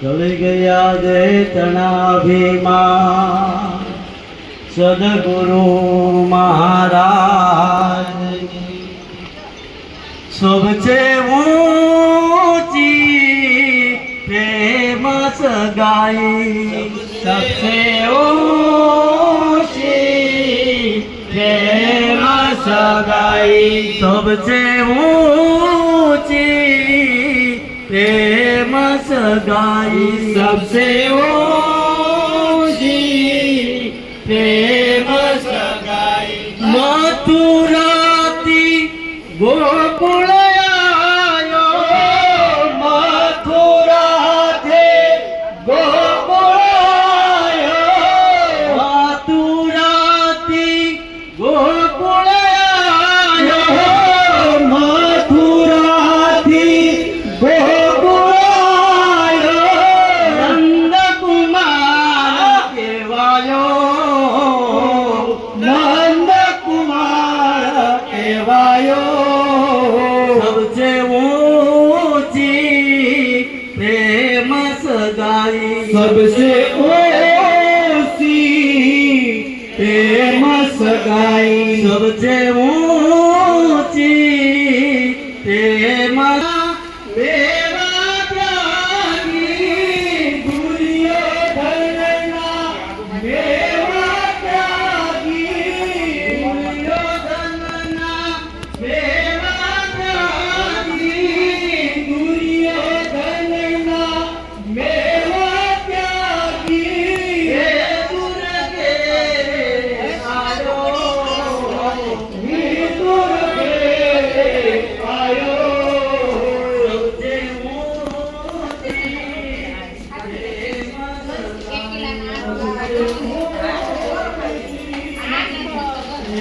ચલી ગયા ચણાભીમાં સદગુરુ મહારાજ સબસે ઊંચી પ્રેમ સગાઈ સબસે ઊંચી પ્રેમ સગાઈ સબસે ઊંચી પ્રેમ સગાઈ સબસે ઊંચી પ્રેમ સગાઈ. मथुराती ગોકુળ કહેવાયો સબસે ઊંચી પ્રેમ સગાઈ સબસે ઊંચી પ્રેમ સગાઈ સબસે ઊંચી પ્રેમ મેરા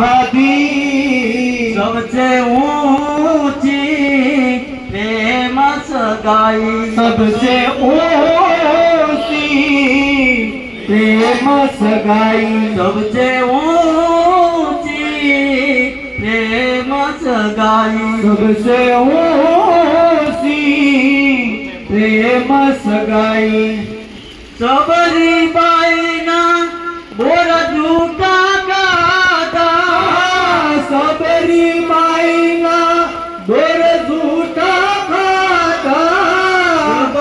ખાધી સબસે ઊંચી પ્રેમ સગાઈ સબસે ઊંચી પ્રેમ સગાઈ સબસે ઊંચી પ્રેમ સગાઈ સબસે ઊંચી પ્રેમ સગાઈ સબરી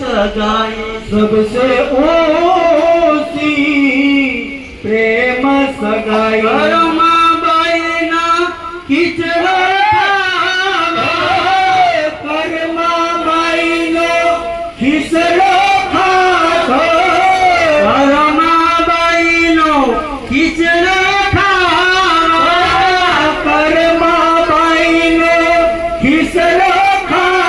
सजाई सबसे ओसी प्रेम सगाई मां बाइना किचड़ा He said, oh,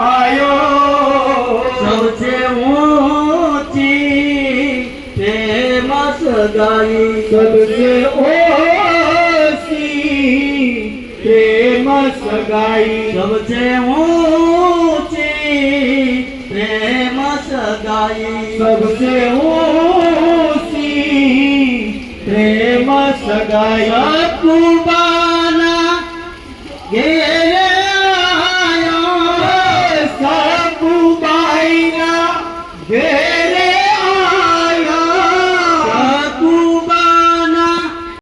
આયો સૌસે ઊંચી પ્રેમ સગાઈ સબસે ઓસી પ્રેમ સગાઈ સબસે ઊંચી પ્રેમ સગાઈ સબસે ઊંચી પ્રેમ સગાઈ